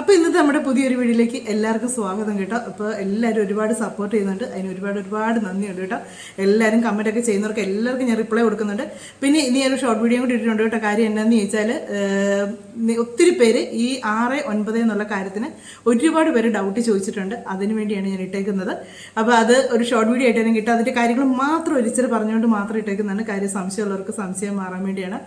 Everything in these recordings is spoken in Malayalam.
അപ്പോൾ ഇന്നത്തെ നമ്മുടെ പുതിയൊരു വീഡിയോയിലേക്ക് എല്ലാവർക്കും സ്വാഗതം കേട്ടോ. അപ്പോൾ എല്ലാവരും ഒരുപാട് സപ്പോർട്ട് ചെയ്യുന്നുണ്ട്. അതിന് ഒരുപാട് ഒരുപാട് നന്ദിയുണ്ട് കേട്ടോ. എല്ലാവരും കമന്റ് ഒക്കെ ചെയ്യുന്നവർക്ക് എല്ലാവർക്കും ഞാൻ റിപ്ലൈ കൊടുക്കുന്നുണ്ട്. പിന്നെ ഇനി ഞാനൊരു ഷോർട്ട് വീഡിയോ കൂടി ഇട്ടിട്ടുണ്ട് കേട്ടോ. കാര്യം എന്താണെന്ന് ചോദിച്ചാൽ ഒത്തിരി പേര് ഈ ആറ് ഒൻപത് എന്നുള്ള കാര്യത്തിന് ഒരുപാട് പേര് ഡൗട്ട് ചോദിച്ചിട്ടുണ്ട്. അതിന് വേണ്ടിയാണ് ഞാൻ ഇട്ടേക്കുന്നത്. അപ്പോൾ അത് ഒരു ഷോർട്ട് വീഡിയോ ആയിട്ട് തന്നെ കിട്ടും. അതിന്റെ കാര്യങ്ങൾ മാത്രം ഒരിച്ചിരി പറഞ്ഞുകൊണ്ട് മാത്രം ഇട്ടേക്കുന്നതാണ്. കാര്യം സംശയമുള്ളവർക്ക് സംശയം മാറാൻ വേണ്ടിയാണ്.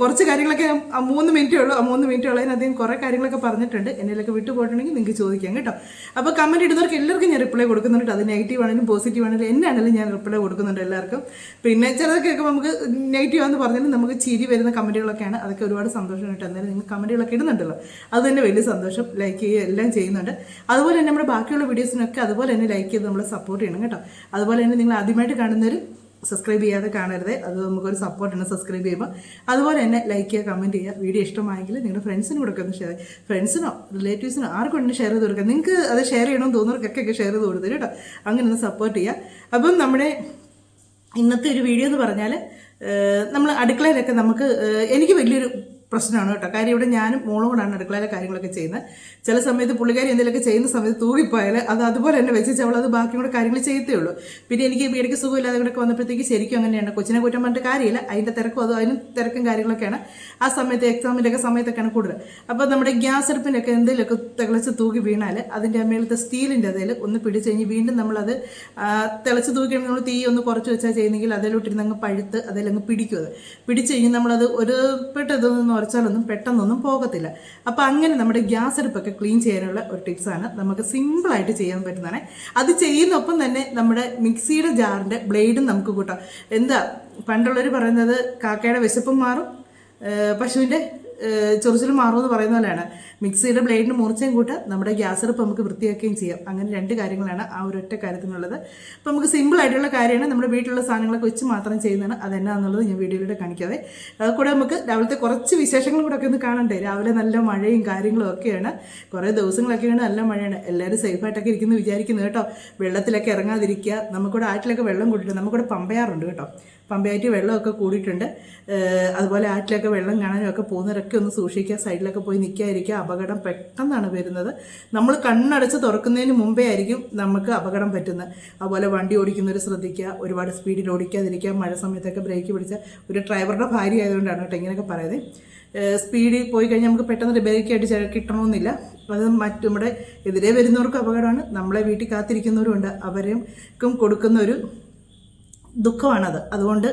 കുറച്ച് കാര്യങ്ങളൊക്കെ മൂന്ന് മിനിറ്റേ ഉള്ളൂ. ആ മൂന്ന് മിനിറ്റ് ഉള്ളതിനധികം കുറേ കാര്യങ്ങളൊക്കെ പറഞ്ഞിട്ടുണ്ട്. എന്നിലൊക്കെ വിട്ടു പോയിട്ടുണ്ടെങ്കിൽ നിങ്ങൾക്ക് ചോദിക്കാം കേട്ടോ. അപ്പോൾ കമന്റ് ഇടുന്നവർക്ക് എല്ലാവർക്കും ഞാൻ റിപ്ലൈ കൊടുക്കുന്നുണ്ട് അത് നെഗറ്റീവ് ആണെങ്കിലും പോസിറ്റീവ് ആണെങ്കിലും എന്നാണെങ്കിലും ഞാൻ റിപ്ലൈ കൊടുക്കുന്നുണ്ട് എല്ലാവർക്കും. പിന്നെ ചിലതൊക്കെ നമുക്ക് നെഗറ്റീവ് ആണെന്ന് പറഞ്ഞാലും നമുക്ക് ചിരി വരുന്ന കമന്റുകളൊക്കെയാണ്. അതൊക്കെ ഒരുപാട് സന്തോഷം കേട്ടോ. എന്തായാലും നിങ്ങൾ കമന്റുകളൊക്കെ ഇടുന്നുണ്ടല്ലോ. അത് തന്നെ വലിയ സന്തോഷം. ലൈക്ക് ചെയ്യുക എല്ലാം ചെയ്യുന്നുണ്ട്. അതുപോലെ തന്നെ നമ്മുടെ ബാക്കിയുള്ള വീഡിയോസിനൊക്കെ അതുപോലെ തന്നെ ലൈക്ക് ചെയ്ത് നമ്മളെ സപ്പോർട്ട് ചെയ്യണം കേട്ടോ. അതുപോലെ തന്നെ നിങ്ങൾ ആദ്യമായിട്ട് കാണുന്നവർ സബ്സ്ക്രൈബ് ചെയ്യാതെ കാണരുത്. അത് നമുക്കൊരു സപ്പോർട്ടാണ് സബ്സ്ക്രൈബ് ചെയ്യുമ്പോൾ അതുപോലെ തന്നെ ലൈക്ക് ചെയ്യുക കമന്റ് ചെയ്യുക വീഡിയോ ഇഷ്ടമായെങ്കിൽ നിങ്ങളുടെ ഫ്രണ്ട്സിനും കൂടെ ഷെയർ ഫ്രണ്ട്സിനോ റിലേറ്റീവ്സിനോ ആർക്കും ഷെയർ ചെയ്ത് കൊടുക്കുക. നിങ്ങൾക്ക് അത് ഷെയർ ചെയ്യണമെന്ന് തോന്നുന്നവർക്കൊക്കെ ഷെയർ ചെയ്ത് കൊടുത്തു കേട്ടോ. അങ്ങനെ ഒന്ന് സപ്പോർട്ട് ചെയ്യുക. അപ്പം നമ്മുടെ ഇന്നത്തെ ഒരു വീഡിയോ എന്ന് പറഞ്ഞാൽ നമ്മൾ അടുക്കളയിലൊക്കെ നമുക്ക് എനിക്ക് വലിയൊരു പ്രശ്നമാണ് കേട്ടോ. കാര്യം ഇവിടെ ഞാനും മോളും കൂടാണ് അടുക്കളയിലെ കാര്യങ്ങളൊക്കെ ചെയ്യുന്നത്. ചില സമയത്ത് പുള്ളിക്കാരി എന്തെങ്കിലുമൊക്കെ ചെയ്യുന്ന സമയത്ത് തൂകിപ്പോയാൽ അത് അതുപോലെ തന്നെ വെച്ച് അവൾ അത് ബാക്കി കൂടെ കാര്യങ്ങൾ ചെയ്യത്തേ ഉള്ളൂ. പിന്നെ എനിക്ക് ഇടയ്ക്ക് സുഖമില്ലാതെ കൂടെ വന്നപ്പോഴത്തേക്ക് ശരിക്കും അങ്ങനെയാണ്. കൊച്ചിനെ കുറ്റം പറഞ്ഞിട്ട് കാര്യമില്ല. അതിന്റെ തിരക്കും അതും അതിനും തിരക്കും കാര്യങ്ങളൊക്കെയാണ്. ആ സമയത്ത് എക്സാമിന്റെ ഒക്കെ സമയത്തൊക്കെയാണ് കൂടുതൽ അപ്പോൾ നമ്മുടെ ഗ്യാസ് അടുപ്പിനൊക്കെ എന്തെങ്കിലുമൊക്കെ തിളച്ച് തൂക്കി വീണാൽ അതിന്റെ മേളത്തെ സ്റ്റീലിന്റെ അതിൽ ഒന്ന് പിടിച്ച് കഴിഞ്ഞ് വീണ്ടും നമ്മളത് തിളച്ച് തൂക്കി നമ്മൾ തീ ഒന്ന് കുറച്ച് വെച്ചാൽ ചെയ്യുന്നെങ്കിൽ അതിലോട്ടിരുന്ന് അങ്ങ് പഴുത്ത് അതിലങ്ങ് പിടിക്കും അത്. പിടിച്ച് കഴിഞ്ഞ് നമ്മളത് ഒരു പെട്ടതൊന്നും ഉറച്ചാലൊന്നും പെട്ടെന്നൊന്നും പോകത്തില്ല. അപ്പോൾ അങ്ങനെ നമ്മുടെ ഗ്യാസ് അടുപ്പൊക്കെ ക്ലീൻ ചെയ്യാനുള്ള ഒരു ടിപ്സാണ് നമുക്ക് സിമ്പിളായിട്ട് ചെയ്യാൻ പറ്റുന്നതാണ്. അത് ചെയ്യുന്നൊപ്പം തന്നെ നമ്മുടെ മിക്സിയുടെ ജാറിന്റെ ബ്ലേഡും നമുക്ക് കൂട്ടാം. എന്താ പണ്ടുള്ളവർ പറയുന്നത് കാക്കയുടെ വിശപ്പും മാറും പശുവിന്റെ ചൊറിച്ചിൽ മാറുമെന്ന് പറയുന്ന പോലെയാണ്. മിക്സിയുടെ ബ്ലേഡിന് മൂർച്ചയും കൂട്ട് നമ്മുടെ ഗ്യാസ് അടുപ്പ് നമുക്ക് വൃത്തിയാക്കുകയും ചെയ്യാം. അങ്ങനെ രണ്ട് കാര്യങ്ങളാണ് ആ ഒരൊറ്റ കാര്യത്തിനുള്ളത്. അപ്പോൾ നമുക്ക് സിമ്പിൾ ആയിട്ടുള്ള കാര്യമാണ്. നമ്മുടെ വീട്ടിലുള്ള സാധനങ്ങളൊക്കെ വെച്ച് മാത്രം ചെയ്യുന്നതാണ്. അതെന്നാന്നുള്ളത് ഞാൻ വീഡിയോയിലൂടെ കാണിക്കാതെ കൂടെ നമുക്ക് രാവിലത്തെ കുറച്ച് വിശേഷങ്ങളും കൂടെ ഒക്കെ ഒന്ന് കാണണ്ടേ? രാവിലെ നല്ല മഴയും കാര്യങ്ങളും ഒക്കെയാണ്. കുറേ ദിവസങ്ങളൊക്കെയാണ് നല്ല മഴയാണ്. എല്ലാവരും സേഫായിട്ടൊക്കെ ഇരിക്കുന്നു വിചാരിക്കുന്നു കേട്ടോ. വെള്ളത്തിലൊക്കെ ഇറങ്ങാതിരിക്കുക. നമുക്കിവിടെ ആറ്റിലൊക്കെ വെള്ളം കൂട്ടിയിട്ട് നമുക്കിവിടെ പമ്പയാറുണ്ട് കേട്ടോ. പമ്പയായിട്ട് വെള്ളമൊക്കെ കൂടിയിട്ടുണ്ട്. അതുപോലെ ആറ്റിലൊക്കെ വെള്ളം കാണാനും ഒക്കെ പോകുന്നവരൊക്കെ ഒന്ന് സൂക്ഷിക്കുക സൈഡിലൊക്കെ പോയി നിൽക്കാതിരിക്കുക അപകടം പെട്ടെന്നാണ് വരുന്നത്. നമ്മൾ കണ്ണടച്ച് തുറക്കുന്നതിന് മുമ്പേ ആയിരിക്കും നമുക്ക് അപകടം പറ്റുന്നത്. അതുപോലെ വണ്ടി ഓടിക്കുന്നവർ ശ്രദ്ധിക്കുക ഒരുപാട് സ്പീഡിൽ ഓടിക്കാതിരിക്കുക മഴ സമയത്തൊക്കെ ബ്രേക്ക് പിടിച്ച ഒരു ഡ്രൈവറുടെ ഭാര്യ ആയതുകൊണ്ടാണ് കേട്ടോ ഇങ്ങനെയൊക്കെ പറയുന്നത്. സ്പീഡിൽ പോയി കഴിഞ്ഞാൽ നമുക്ക് പെട്ടെന്ന് ബ്രേക്ക് ചില കിട്ടണമെന്നില്ല. അത് മറ്റു നമ്മുടെ എതിരെ വരുന്നവർക്കും അപകടമാണ്. നമ്മളെ വീട്ടിൽ കാത്തിരിക്കുന്നവരുണ്ട് അവരും കൊടുക്കുന്ന ഒരു ദുഃഖമാണത്. അതുകൊണ്ട്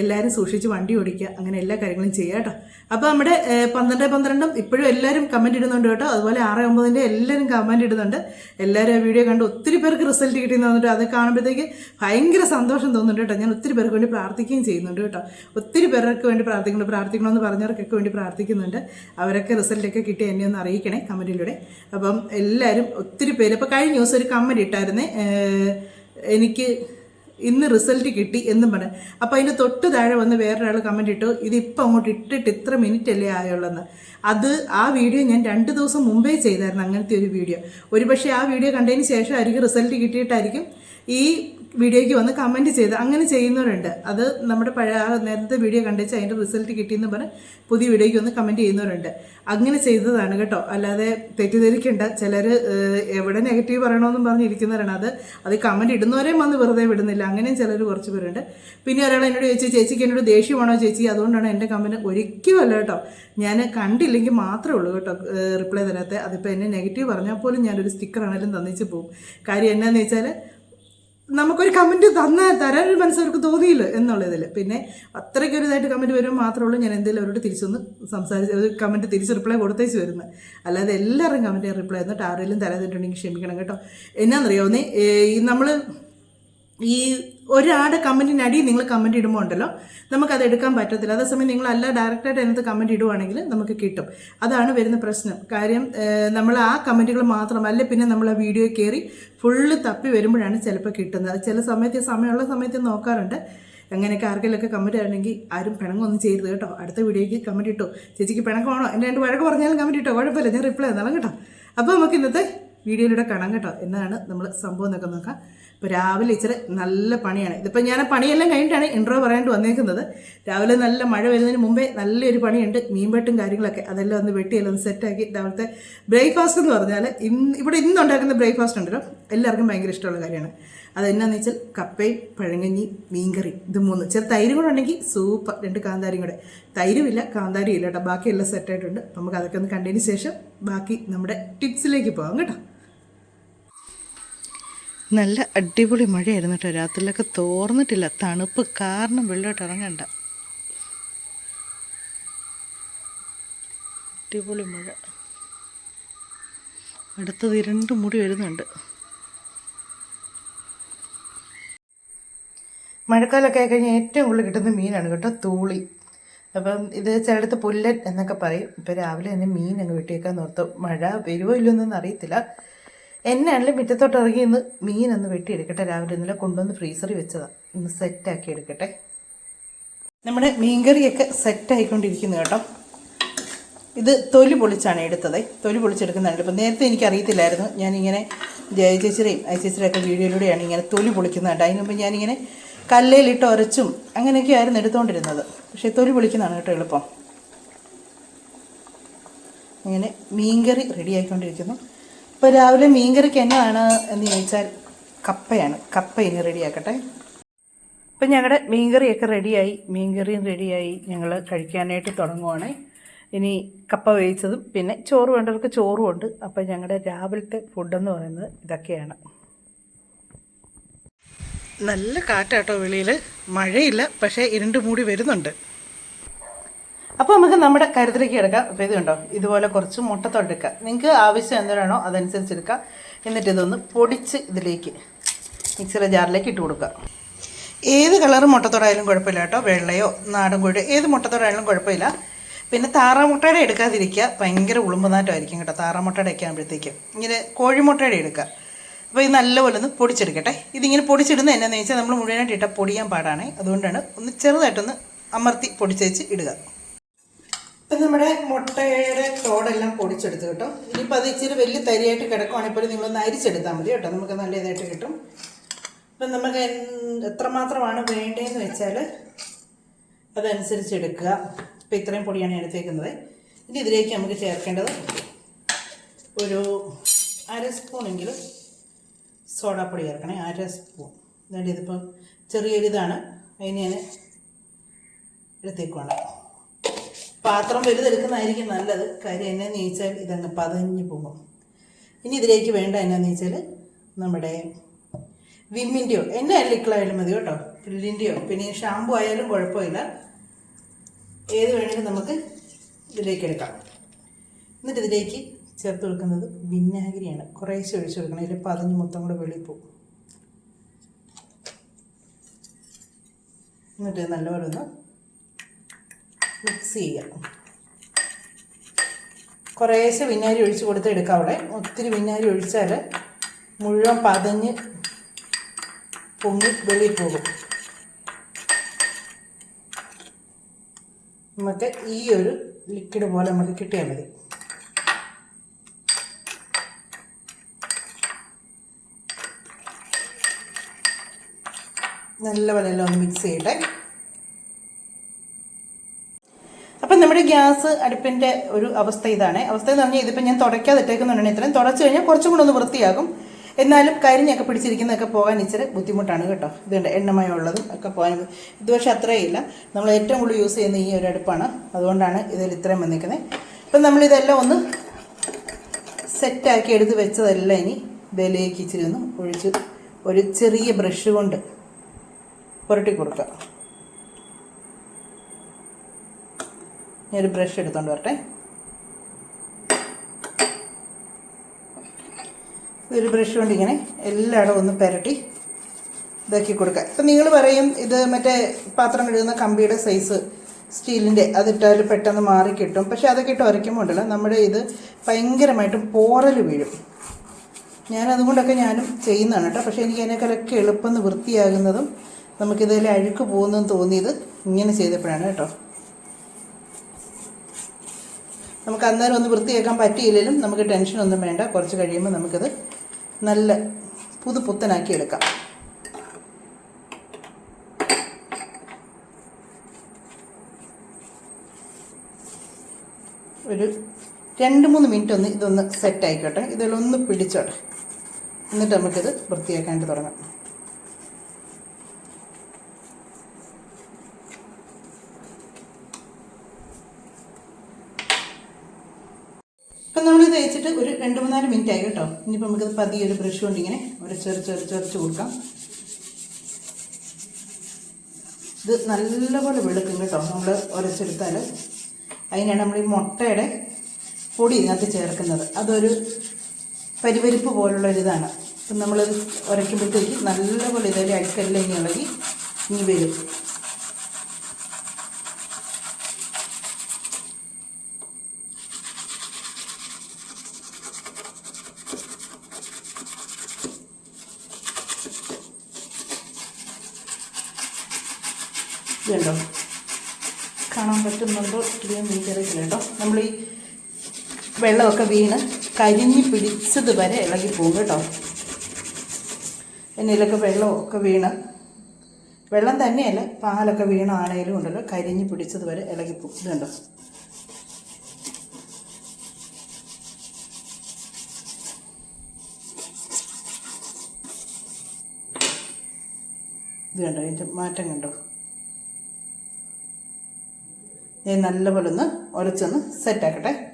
എല്ലാവരും സൂക്ഷിച്ച് വണ്ടി ഓടിക്കുക അങ്ങനെ എല്ലാ കാര്യങ്ങളും ചെയ്യുക കേട്ടോ. അപ്പോൾ നമ്മുടെ പന്ത്രണ്ട് പന്ത്രണ്ടും ഇപ്പോഴും എല്ലാവരും കമന്റ് ഇടുന്നുണ്ട് കേട്ടോ. അതുപോലെ ആറ് ഒമ്പതിന്റെ എല്ലാവരും കമന്റ് ഇടുന്നുണ്ട്. എല്ലാവരും ആ വീഡിയോ കണ്ട് ഒത്തിരി പേർക്ക് റിസൾട്ട് കിട്ടിയെന്ന് പറഞ്ഞിട്ട് അത് കാണുമ്പോഴത്തേക്ക് ഭയങ്കര സന്തോഷം തോന്നുന്നുണ്ട് കേട്ടോ. ഞാൻ ഒത്തിരി പേർക്ക് വേണ്ടി പ്രാർത്ഥിക്കുകയും ചെയ്യുന്നുണ്ട് കേട്ടോ. ഒത്തിരി പേർക്ക് വേണ്ടി പ്രാർത്ഥിക്കുന്നുണ്ട്. പ്രാർത്ഥിക്കണമെന്ന് പറഞ്ഞവർക്കൊക്കെ വേണ്ടി പ്രാർത്ഥിക്കുന്നുണ്ട്. അവരൊക്കെ റിസൾട്ടൊക്കെ കിട്ടി എന്നെ ഒന്ന് അറിയിക്കണേ കമന്റിലൂടെ. അപ്പം എല്ലാവരും ഒത്തിരി പേര് ഇപ്പോൾ കഴിഞ്ഞ ദിവസം ഒരു കമന്റ് ഇട്ടായിരുന്നേ എനിക്ക് ഇന്ന് റിസൾട്ട് കിട്ടി എന്നും പറഞ്ഞു. അപ്പോൾ അതിന്റെ തൊട്ട് താഴെ വന്ന് വേറൊരാൾ കമന്റ് ഇട്ടു ഇതിപ്പോൾ അങ്ങോട്ട് ഇട്ടിട്ട് ഇത്ര മിനിറ്റ് അല്ലേ ആയുള്ളെന്ന്. അത് ആ വീഡിയോ ഞാൻ രണ്ട് ദിവസം മുമ്പേ ചെയ്തായിരുന്നു അങ്ങനത്തെ ഒരു വീഡിയോ ഒരുപക്ഷെ ആ വീഡിയോ കണ്ടതിന് ശേഷമായിരിക്കും റിസൾട്ട് കിട്ടിയിട്ടായിരിക്കും ഈ വീഡിയോയ്ക്ക് വന്ന് കമന്റ് ചെയ്ത്. അങ്ങനെ ചെയ്യുന്നവരുണ്ട്. അത് നമ്മുടെ പഴയ നേരത്തെ വീഡിയോ കണ്ടിച്ച് അതിന്റെ റിസൾട്ട് കിട്ടിയെന്ന് പറഞ്ഞ് പുതിയ വീഡിയോയ്ക്ക് വന്ന് കമന്റ് ചെയ്യുന്നവരുണ്ട്. അങ്ങനെ ചെയ്തതാണ് കേട്ടോ. അല്ലാതെ തെറ്റിദ്ധരിക്കേണ്ട. ചിലർ എവിടെ നെഗറ്റീവ് പറയണമെന്നും പറഞ്ഞിരിക്കുന്നവരാണ്. അത് അത് കമന്റ് ഇടുന്നവരെയും വന്ന് വെറുതെ വിടുന്നില്ല. അങ്ങനെയും ചിലർ കുറച്ച് പേരുണ്ട്. പിന്നെ ഒരാൾ എന്നോട് ചോദിച്ചു ചേച്ചിക്ക് എന്നോട് ദേഷ്യമാണോ ചേച്ചി? അതുകൊണ്ടാണ് എന്റെ കമന്റ് ഒരിക്കലുമല്ല കേട്ടോ. ഞാൻ കണ്ടില്ലെങ്കിൽ മാത്രമേ ഉള്ളൂ കേട്ടോ റിപ്ലൈ തരാത്ത. അതിപ്പോൾ എന്നെ നെഗറ്റീവ് പറഞ്ഞാൽ പോലും ഞാനൊരു സ്റ്റിക്കർ ആണെങ്കിലും തന്നിച്ച് പോകും. കാര്യം എന്നാന്ന് വെച്ചാൽ നമുക്കൊരു കമന്റ് തന്ന തരാനൊരു മനസ്സവർക്ക് തോന്നിയില്ല എന്നുള്ളതിൽ പിന്നെ അത്രയ്ക്ക് ഒരു ഇതായിട്ട് കമന്റ് വരുമ്പോൾ മാത്രമേ ഉള്ളൂ ഞാൻ എന്തെങ്കിലും അവരോട് തിരിച്ചൊന്ന് സംസാരിച്ച് ഒരു കമന്റ് തിരിച്ച് റിപ്ലൈ കൊടുത്തേച്ച് വരുന്നത് അല്ലാതെ എല്ലാവരും കമന്റ് റിപ്ലൈ തന്നിട്ട് ആരെങ്കിലും തരാതിട്ടുണ്ടെങ്കിൽ ക്ഷമിക്കണം കേട്ടോ. എന്നാണെന്നറിയാവുന്നേ ഈ നമ്മൾ ഈ ഒരാളുടെ കമന്റിന് അടിയിൽ നിങ്ങൾ കമന്റ് ഇടുമ്പോൾ ഉണ്ടല്ലോ നമുക്കത് എടുക്കാൻ പറ്റത്തില്ല. അതേസമയം നിങ്ങൾ അല്ല ഡയറക്റ്റായിട്ട് അതിനകത്ത് കമന്റ് ഇടുവാണെങ്കിൽ നമുക്ക് കിട്ടും. അതാണ് വരുന്ന പ്രശ്നം. കാര്യം നമ്മൾ ആ കമന്റുകൾ മാത്രം അല്ലെ പിന്നെ നമ്മൾ ആ വീഡിയോ കയറി ഫുള്ള് തപ്പി വരുമ്പോഴാണ് ചിലപ്പോൾ കിട്ടുന്നത്. ചില സമയത്ത് സമയമുള്ള സമയത്ത് നോക്കാറുണ്ട്. അങ്ങനെയൊക്കെ ആർക്കെങ്കിലൊക്കെ കമന്റ് ആണെങ്കിൽ ആരും പിണങ്ങൊന്നും ചെയ്യരുത് കേട്ടോ. അടുത്ത വീഡിയോയ്ക്ക് കമന്റ് ഇട്ടോ. ചേച്ചിക്ക് പിണക്കമാണോ? എന്റെ രണ്ട് വഴക്ക് പറഞ്ഞാലും കമന്റ് ഇട്ടോ? കുഴപ്പമില്ല. ഞാൻ റിപ്ലൈ തന്നാലും കേട്ടോ. അപ്പോൾ നമുക്ക് ഇന്നത്തെ വീഡിയോയിലൂടെ കാണാം കേട്ടോ. എന്നാണ് നമ്മൾ സംഭവം എന്നൊക്കെ നോക്കാം. ഇപ്പോൾ രാവിലെ ഇച്ചിരി നല്ല പണിയാണ്. ഇതിപ്പോൾ ഞാൻ പണിയെല്ലാം കഴിഞ്ഞിട്ടാണ് ഇൻട്രോ പറയാണ്ട് വന്നേക്കുന്നത്. രാവിലെ നല്ല മഴ വരുന്നതിന് മുമ്പേ നല്ലൊരു പണിയുണ്ട്. മീൻവെട്ടും കാര്യങ്ങളൊക്കെ അതെല്ലാം ഒന്ന് വെട്ടിയെല്ലാം ഒന്ന് സെറ്റാക്കി രാവിലത്തെ ബ്രേക്ക്ഫാസ്റ്റ് എന്ന് പറഞ്ഞാൽ ഇന്ന് ഇവിടെ ഇന്ന് ഉണ്ടാക്കുന്ന ബ്രേക്ക്ഫാസ്റ്റ് ഉണ്ടല്ലോ. എല്ലാവർക്കും ഭയങ്കര ഇഷ്ടമുള്ള കാര്യമാണ്. അതെന്നാന്ന് വെച്ചാൽ കപ്പയും പഴങ്കഞ്ഞി മീൻകറി. ഇത് മൂന്ന്. ചെറു തൈരും കൂടെ ഉണ്ടെങ്കിൽ സൂപ്പർ. രണ്ട് കാന്താരിയും കൂടെ. തൈരുമില്ല കാന്താരിയും ഇല്ല കേട്ടോ. ബാക്കിയെല്ലാം സെറ്റായിട്ടുണ്ട് നമുക്ക് അതൊക്കെ ഒന്ന് കണ്ടതിന് ശേഷം ബാക്കി നമ്മുടെ ടിപ്സിലേക്ക് പോകാം കേട്ടോ. നല്ല അടിപൊളി മഴയായിരുന്നു കേട്ടോ. രാത്രിയിലൊക്കെ തോർന്നിട്ടില്ല. തണുപ്പ് കാരണം വെള്ളോട്ട് ഇറങ്ങണ്ട. അടിപൊളി മഴ. അടുത്തത് രണ്ട് മുടി വരുന്നുണ്ട്. മഴക്കാലമൊക്കെ ആയിക്കഴിഞ്ഞാൽ ഏറ്റവും കൂടുതൽ കിട്ടുന്ന മീനാണ് കേട്ടോ. തൂളി. അപ്പം ഇത് ചിലടത്ത് പുല്ലൻ എന്നൊക്കെ പറയും. ഇപ്പം രാവിലെ തന്നെ മീൻ അങ്ങ് വെട്ടിയേക്കാൻ ഓർത്തു മഴ വരുമോ ഇല്ലയോ എന്നൊന്നും അറിയത്തില്ല. എന്നാണെങ്കിലും മുറ്റത്തോട്ട് ഇറങ്ങി ഇന്ന് മീൻ ഒന്ന് വെട്ടിയെടുക്കട്ടെ. രാവിലെ ഇന്നലെ കൊണ്ടുവന്ന് ഫ്രീസറിൽ വെച്ചതാണ് ഇന്ന് സെറ്റാക്കി എടുക്കട്ടെ നമ്മുടെ മീൻകറിയൊക്കെ സെറ്റായിക്കൊണ്ടിരിക്കുന്നു കേട്ടോ. ഇത് തൊലി പൊളിച്ചാണ് എടുത്തത്. തൊലി പൊളിച്ചെടുക്കുന്നുണ്ട് ഇപ്പം നേരത്തെ എനിക്ക് അറിയത്തില്ലായിരുന്നു ഞാനിങ്ങനെ ജയ ചേച്ചിയുടെയും ഐ ചേച്ചിയുടെയൊക്കെ വീഡിയോയിലൂടെയാണ് ഇങ്ങനെ തൊലി പൊളിക്കുന്നുണ്ട് അതിന് മുമ്പ് ഞാനിങ്ങനെ കല്ലയിലിട്ട് ഉരച്ചും അങ്ങനെയൊക്കെ ആയിരുന്നു എടുത്തുകൊണ്ടിരുന്നത് പക്ഷേ തൊലി പൊളിക്കുന്നതാണ് കേട്ടോ എളുപ്പം. ഇങ്ങനെ മീൻകറി റെഡി ആയിക്കൊണ്ടിരിക്കുന്നു. ഇപ്പോൾ രാവിലെ മീൻകറിക്ക് എന്നതാണ് എന്ന് ചോദിച്ചാൽ കപ്പയാണ്. കപ്പ ഇനി റെഡിയാക്കട്ടെ ഇപ്പം ഞങ്ങളുടെ മീൻകറിയൊക്കെ റെഡിയായി മീൻകറിയും റെഡിയായി ഞങ്ങൾ കഴിക്കാനായിട്ട് തുടങ്ങുവാണ്. ഇനി കപ്പ വേവിച്ചതും പിന്നെ ചോറ് വേണ്ടവർക്ക് ചോറും ഉണ്ട്. അപ്പം ഞങ്ങളുടെ രാവിലത്തെ ഫുഡെന്ന് പറയുന്നത് ഇതൊക്കെയാണ്. നല്ല കാറ്റാട്ടോ വെളിയിൽ മഴയില്ല പക്ഷേ ഇരുണ്ട് മൂടി വരുന്നുണ്ട്. അപ്പോൾ നമുക്ക് നമ്മുടെ കരുത്തിലേക്ക് എടുക്കാം അപ്പോൾ ഇത് കണ്ടോ? ഇതുപോലെ കുറച്ച് മുട്ടത്തൊട്ടെടുക്കാം നിങ്ങൾക്ക് ആവശ്യം എന്തിനാണോ അതനുസരിച്ച് എടുക്കാം. എന്നിട്ട് ഇതൊന്ന് പൊടിച്ച് ഇതിലേക്ക് മിക്സിയുടെ ജാറിലേക്ക് ഇട്ട് കൊടുക്കുക ഏത് കളർ മുട്ടത്തോടായാലും കുഴപ്പമില്ല കേട്ടോ. വെള്ളയോ നാടൻ കോഴിയോ ഏത് മുട്ടത്തോടായാലും കുഴപ്പമില്ല. പിന്നെ താറാമുട്ടയുടെ എടുക്കാതിരിക്കുക ഭയങ്കര ഉളുമ്പുനാറ്റമായിരിക്കും കേട്ടോ. താറാമുട്ടയുടെ ഒക്കെ ആകുമ്പോഴത്തേക്കും ഇങ്ങനെ കോഴിമുട്ടയുടെ എടുക്കുക അപ്പോൾ ഇത് നല്ലപോലെ ഒന്ന് പൊടിച്ചെടുക്കട്ടെ. ഇതിങ്ങനെ പൊടിച്ചിടുന്നത് എന്നാന്ന് വെച്ചാൽ നമ്മൾ മുഴുവനായിട്ട് ഇട്ടാൽ പൊടിയാൻ പാടാണ്. അതുകൊണ്ടാണ് ഒന്ന് ചെറുതായിട്ടൊന്ന് അമർത്തി പൊടിച്ചേച്ച് ഇടുക. ഇപ്പം നമ്മുടെ മുട്ടയുടെ തോടെല്ലാം പൊടിച്ചെടുത്ത് കേട്ടോ. ഇനിയിപ്പോൾ അത് ഇച്ചിരി വലിയ തരിയായിട്ട് കിടക്കുവാണെങ്കിൽ പോലും നിങ്ങളൊന്ന് അരിച്ചെടുത്താൽ മതി കേട്ടോ. നമുക്ക് നല്ല ഇതായിട്ട് കിട്ടും. ഇപ്പം നമുക്ക് എത്രമാത്രമാണ് വേണ്ടതെന്ന് വെച്ചാൽ അതനുസരിച്ച് എടുക്കുക. ഇപ്പം ഇത്രയും പൊടിയാണ് എടുത്തേക്കുന്നത്. ഇനി ഇതിലേക്ക് നമുക്ക് ചേർക്കേണ്ടത് ഒരു അര സ്പൂണെങ്കിലും സോഡാപ്പൊടി ചേർക്കണേ. അര സ്പൂൺ. എന്നിട്ട് ഇതിപ്പോൾ ചെറിയൊരിതാണ്. അതിന് ഞാൻ എടുത്തേക്കുവാണ്. പാത്രം വലുതെടുക്കുന്നതായിരിക്കും നല്ലത്. കാര്യം എന്നാന്ന് ചോദിച്ചാൽ ഇതങ്ങ് പതഞ്ഞു പോകും. ഇനി ഇതിലേക്ക് വേണ്ട എന്നാന്ന് ചോദിച്ചാൽ നമ്മുടെ വിമ്മിന്റെയോ? എന്നെ ലിക്കളായാലും മതി കേട്ടോ. പുല്ലിന്റെയോ? പിന്നെ ഷാമ്പു ആയാലും കുഴപ്പമില്ല. ഏത് വേണമെങ്കിലും നമുക്ക് ഇതിലേക്ക് എടുക്കാം. എന്നിട്ട് ഇതിലേക്ക് ചേർത്ത് കൊടുക്കുന്നത് വിനാഗിരിയാണ്. കുറേശ്ശെ ഒഴിച്ചു കൊടുക്കണം. ഇതിൽ പതഞ്ഞ് മൊത്തം കൂടെ വെളിയിൽ പോകും. എന്നിട്ട് നല്ലപോലെ ഒന്ന് മിക്സ് ചെയ്യുക കുറേശ്ശെ വിനാഗിരി ഒഴിച്ച് കൊടുത്ത് എടുക്കാം അവിടെ. ഒത്തിരി വിനാഗിരി ഒഴിച്ചാൽ മുഴുവൻ പതഞ്ഞ് പൊങ്ങി വെളിയിൽ പോകും നമുക്ക് ഈ ഒരു ലിക്വിഡ് പോലെ നമുക്ക് കിട്ടിയാൽ മതി. നല്ലപോലെ എല്ലാം ഒന്ന് മിക്സ് ചെയ്യട്ടെ. നമ്മുടെ ഗ്യാസ് അടുപ്പിന്റെ ഒരു അവസ്ഥ ഇതാണ്. അവസ്ഥ എന്ന് പറഞ്ഞാൽ ഇതിപ്പോൾ ഞാൻ തുടയ്ക്കാതെ ഇട്ടേക്കുന്നുണ്ടെങ്കിൽ ഇത്രയും. തുടച്ചു കഴിഞ്ഞാൽ കുറച്ചും കൂടെ ഒന്ന് വൃത്തിയാകും. എന്നാലും കരിഞ്ഞൊക്കെ പിടിച്ചിരിക്കുന്നതൊക്കെ പോകാൻ ഇച്ചിരി ബുദ്ധിമുട്ടാണ് കേട്ടോ. ഇതുണ്ട് എണ്ണമയമുള്ളതും ഒക്കെ പോകാൻ ഇത് പക്ഷേ അത്രയില്ല. നമ്മൾ ഏറ്റവും കൂടുതൽ യൂസ് ചെയ്യുന്ന ഈ ഒരു അടുപ്പാണ്. അതുകൊണ്ടാണ് ഇതിൽ ഇത്രയും വന്നിരിക്കുന്നത്. നമ്മൾ നമ്മളിതെല്ലാം ഒന്ന് സെറ്റാക്കി എടുത്ത് വെച്ചതെല്ലാം ഇനി ഇതിലേക്ക് ഇച്ചിരി ഒന്ന് ഒഴിച്ച് ഒരു ചെറിയ ബ്രഷ് കൊണ്ട് പുരട്ടി കൊടുക്കുക. ഞാൻ ഒരു ബ്രഷ് എടുത്തോണ്ട് വരട്ടെ. ഒരു ബ്രഷ് കൊണ്ട് ഇങ്ങനെ എല്ലായിടവും ഒന്ന് പുരട്ടി ഇതാക്കി കൊടുക്കുക. ഇപ്പം നിങ്ങൾ പറയും ഇത് മറ്റേ പാത്രം കഴുകുന്ന കമ്പിയുടെ സൈസ് സ്റ്റീലിന്റെ അതിട്ടാൽ പെട്ടെന്ന് മാറി കിട്ടും. പക്ഷെ അതൊക്കെ ഇട്ട് ഉരയ്ക്കുമ്പോൾ ഉണ്ടല്ലോ നമ്മുടെ ഇത് ഭയങ്കരമായിട്ടും പോറൽ വീഴും. ഞാൻ അതുകൊണ്ടൊക്കെ ഞാനും ചെയ്യുന്നതാണ് കേട്ടോ. പക്ഷേ എനിക്ക് അതിനേക്കാളൊക്കെ എളുപ്പം വൃത്തിയാകുന്നതും നമുക്കിതിൽ അഴുക്ക് പോകുന്നതും തോന്നിയത് ഇങ്ങനെ ചെയ്തപ്പോഴാണ് കേട്ടോ. നമുക്ക് അന്നേരം ഒന്ന് വൃത്തിയാക്കാൻ പറ്റിയില്ലെങ്കിലും നമുക്ക് ടെൻഷനൊന്നും വേണ്ട. കുറച്ച് കഴിയുമ്പോൾ നമുക്കത് നല്ല പുതുപുത്തനാക്കി എടുക്കാം. ഒരു രണ്ട് മൂന്ന് മിനിറ്റ് ഒന്ന് ഇതൊന്ന് സെറ്റ് ആയിക്കോട്ടെ. ഇതിലൊന്ന് പിടിച്ചോട്ടെ. എന്നിട്ട് നമുക്കിത് വൃത്തിയാക്കാനായിട്ട് തുടങ്ങാം. ഒരു രണ്ട് മൂന്നാൽ മിനിറ്റ് ആയി കേട്ടോ. ഇനിയിപ്പോൾ നമുക്കിത് പതിയെ ഒരു ബ്രഷ് കൊണ്ട് ഇങ്ങനെ ഒരു ചെറു ചെറു ചെറിച്ച് കൊടുക്കാം ഇത് നല്ലപോലെ വെളുക്കും കേട്ടോ. നമ്മൾ ഉരച്ചെടുത്താൽ അതിനാണ് നമ്മൾ ഈ മുട്ടയുടെ പൊടി ഇതിനകത്ത് ചേർക്കുന്നത്. അതൊരു പരിവരിപ്പ് പോലുള്ള ഒരിതാണ് അപ്പം നമ്മളത് ഉരയ്ക്കുമ്പോഴത്തേക്ക് നല്ലപോലെ ഇതേ അഴുക്കെല്ലാം ഇനി ഇളകി ഇനി വരും ഇതുണ്ടോ കാണാൻ പറ്റുന്നുണ്ടോ ഇല്ലയോ എനിക്കറിയില്ല നമ്മൾ ഈ വെള്ളമൊക്കെ വീണ് കരിഞ്ഞു പിടിച്ചത് വരെ ഇളകി പോകും കേട്ടോ. എന്നിലൊക്കെ വെള്ളമൊക്കെ വീണ്. വെള്ളം തന്നെയല്ല പാലൊക്കെ വീണാണേലും ഉണ്ടല്ലോ കരിഞ്ഞു പിടിച്ചത് വരെ ഇളകി പോകും. ഇതുണ്ടോ ഇത് കണ്ടോ? മാറ്റം കണ്ടോ? നല്ലപോലെ ഒന്ന് ഉരച്ചൊന്ന് സെറ്റാക്കട്ടെ.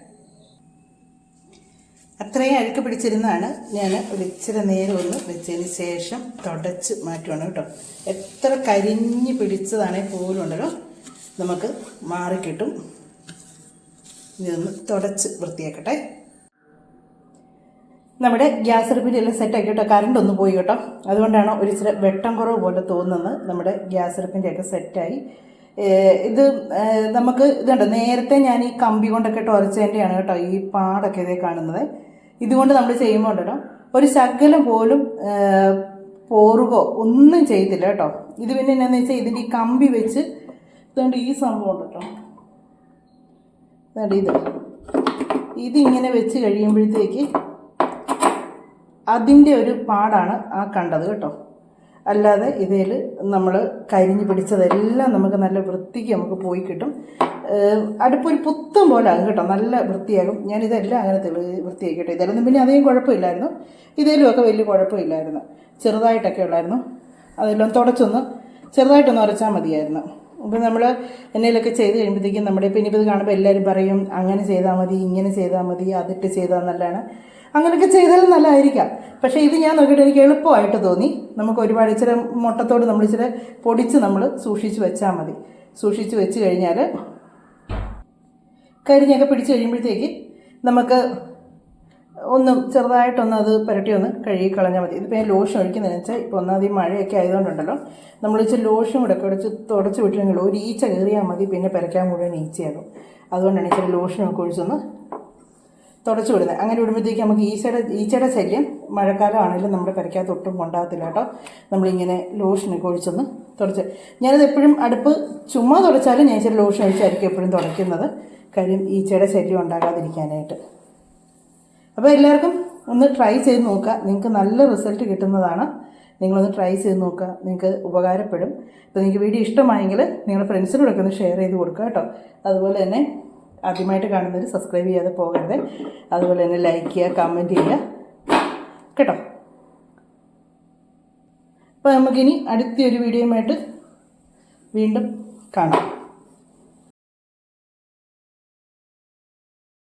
അത്രയും അഴുക്ക് പിടിച്ചിരുന്നാണ് ഞാൻ ഒരിച്ചിരി നേരം ഒന്ന് വെച്ചതിന് ശേഷം തുടച്ച് മാറ്റുവാണ് കേട്ടോ. എത്ര കരിഞ്ഞ് പിടിച്ചതാണെങ്കിൽ പോലും ഉണ്ടല്ലോ. നമുക്ക് മാറിക്കിട്ടും. ഇതൊന്ന് തുടച്ച് വൃത്തിയാക്കട്ടെ. നമ്മുടെ ഗ്യാസ് അടുപ്പിലെല്ലാം സെറ്റാക്കി കേട്ടോ. കറണ്ട് ഒന്ന് പോയി കേട്ടോ. അതുകൊണ്ടാണ് ഒരു ഇച്ചിരി വെട്ടം കുറവ് പോലെ തോന്നുന്നത്. നമ്മുടെ ഗ്യാസ് അടുപ്പിന്റെയൊക്കെ സെറ്റായി. ഇത് നമുക്ക് ഇതുണ്ട്. നേരത്തെ ഞാൻ ഈ കമ്പി കൊണ്ടൊക്കെ ടൊരച്ചതിന്റെയാണ് കേട്ടോ ഈ പാടൊക്കെ ഇതേ കാണുന്നത്. ഇതുകൊണ്ട് നമ്മൾ ചെയ്യുമ്പോൾ ഉണ്ടല്ലോ ഒരു ശകലം പോലും പോറുകോ ഒന്നും ചെയ്തില്ല കേട്ടോ. ഇത് പിന്നെ എന്നാന്ന് വെച്ചാൽ ഇതിന്റെ ഈ കമ്പി വെച്ച് ഇതുകൊണ്ട് ഈ സംഭവം ഉണ്ട് കേട്ടോ. ഇത്. ഇതിങ്ങനെ വെച്ച് കഴിയുമ്പോഴത്തേക്ക് അതിന്റെ ഒരു പാടാണ് ആ കണ്ടത് കേട്ടോ. അല്ലാതെ ഇതിൽ നമ്മൾ കരിഞ്ഞ് പിടിച്ചതെല്ലാം നമുക്ക് നല്ല വൃത്തിക്ക് നമുക്ക് പോയി കിട്ടും. അടുപ്പൊരു പുത്തം പോലെ ആകും കേട്ടോ. നല്ല വൃത്തിയാകും. ഞാനിതെല്ലാം അങ്ങനെ തെളി വൃത്തിയാക്കി ഇതെല്ലാം പിന്നെ അധികം കുഴപ്പമില്ലായിരുന്നു. ഇതിലുമൊക്കെ വലിയ കുഴപ്പമില്ലായിരുന്നു. ചെറുതായിട്ടൊക്കെ ഉള്ളായിരുന്നു. അതെല്ലാം തുടച്ചൊന്ന് ചെറുതായിട്ടൊന്ന് ഉരച്ചാൽ മതിയായിരുന്നു. അപ്പം നമ്മൾ എന്നേലൊക്കെ ചെയ്ത് കഴിയുമ്പോഴത്തേക്കും നമ്മുടെ ഇപ്പം ഇനിയിപ്പോൾ ഇത് കാണുമ്പോൾ എല്ലാവരും പറയും അങ്ങനെ ചെയ്താൽ മതി ഇങ്ങനെ ചെയ്താൽ മതി അതിട്ട് ചെയ്താൽ നല്ലതാണ്. അങ്ങനെയൊക്കെ ചെയ്താലും നല്ലതായിരിക്കാം. പക്ഷേ ഇത് ഞാൻ നോക്കിയിട്ട് എനിക്ക് എളുപ്പമായിട്ട് തോന്നി. നമുക്ക് ഒരുപാട് ഇച്ചിരി മുട്ടത്തോട് നമ്മൾ ഇച്ചിരി പൊടിച്ച് നമ്മൾ സൂക്ഷിച്ച് വെച്ചാൽ മതി. സൂക്ഷിച്ച് വെച്ച് കഴിഞ്ഞാൽ കരിഞ്ഞൊക്കെ പിടിച്ച് കഴിയുമ്പോഴത്തേക്ക് നമുക്ക് ഒന്ന് ചെറുതായിട്ടൊന്ന് അത് പുരട്ടി ഒന്ന് കഴുകി കളഞ്ഞാൽ മതി. ഇതിപ്പോൾ ഞാൻ ലോഷൻ ഒഴിക്കുന്നതെന്ന് വെച്ചാൽ ഇപ്പോൾ ഒന്നാമത് ഈ മഴയൊക്കെ ആയതുകൊണ്ടുണ്ടല്ലോ. നമ്മൾ ഇച്ചിരി ലോഷൻ കൂടെ കുറച്ച് തുടച്ച് വിട്ടില്ലെങ്കിൽ ഒരു ഈച്ച കയറിയാൽ മതി പിന്നെ പുരയ്ക്കാൻ മുഴുവൻ ഈച്ചയാകും. അതുകൊണ്ടാണ് ഇച്ചിരി ലോഷനൊക്കെ ഒഴിച്ചൊന്ന് തുടച്ചു വിടുന്നത്. അങ്ങനെ വിടുമ്പോഴത്തേക്ക് നമുക്ക് ഈച്ചയുടെ ഈച്ചയുടെ ശല്യം മഴക്കാലമാണെങ്കിലും നമ്മുടെ പെരയ്ക്കകത്ത് ഒട്ടും കൊണ്ടാകത്തില്ല കേട്ടോ. നമ്മളിങ്ങനെ ലോഷനൊക്കെ ഒഴിച്ചൊന്ന് തുടച്ച്. ഞാനത് എപ്പോഴും അടുപ്പ് ചുമ്മാ തുടച്ചാലും ഞാൻ ഇച്ചിരി ലോഷൻ ഒഴിച്ചായിരിക്കും എപ്പോഴും തുടയ്ക്കുന്നത്. കാര്യം ഈച്ചയുടെ ശല്യം ഉണ്ടാകാതിരിക്കാനായിട്ട്. അപ്പോൾ എല്ലാവർക്കും ഒന്ന് ട്രൈ ചെയ്ത് നോക്കുക. നിങ്ങൾക്ക് നല്ല റിസൾട്ട് കിട്ടുന്നതാണ്. നിങ്ങളൊന്ന് ട്രൈ ചെയ്ത് നോക്കുക. നിങ്ങൾക്ക് ഉപകാരപ്പെടും. അപ്പോൾ നിങ്ങൾക്ക് വീഡിയോ ഇഷ്ടമായെങ്കിൽ നിങ്ങളുടെ ഫ്രണ്ട്സിനോടൊക്കെ ഒന്ന് ഷെയർ ചെയ്ത് കൊടുക്കുക കേട്ടോ. അതുപോലെ തന്നെ ആദ്യമായിട്ട് കാണുന്നവർ സബ്സ്ക്രൈബ് ചെയ്യാതെ പോകരുത്. അതുപോലെ തന്നെ ലൈക്ക് ചെയ്യുക കമന്റ് ചെയ്യുക. കേട്ടോ? അപ്പോൾ നമുക്കിനി അടുത്തൊരു വീഡിയോയുമായിട്ട് വീണ്ടും കാണാം.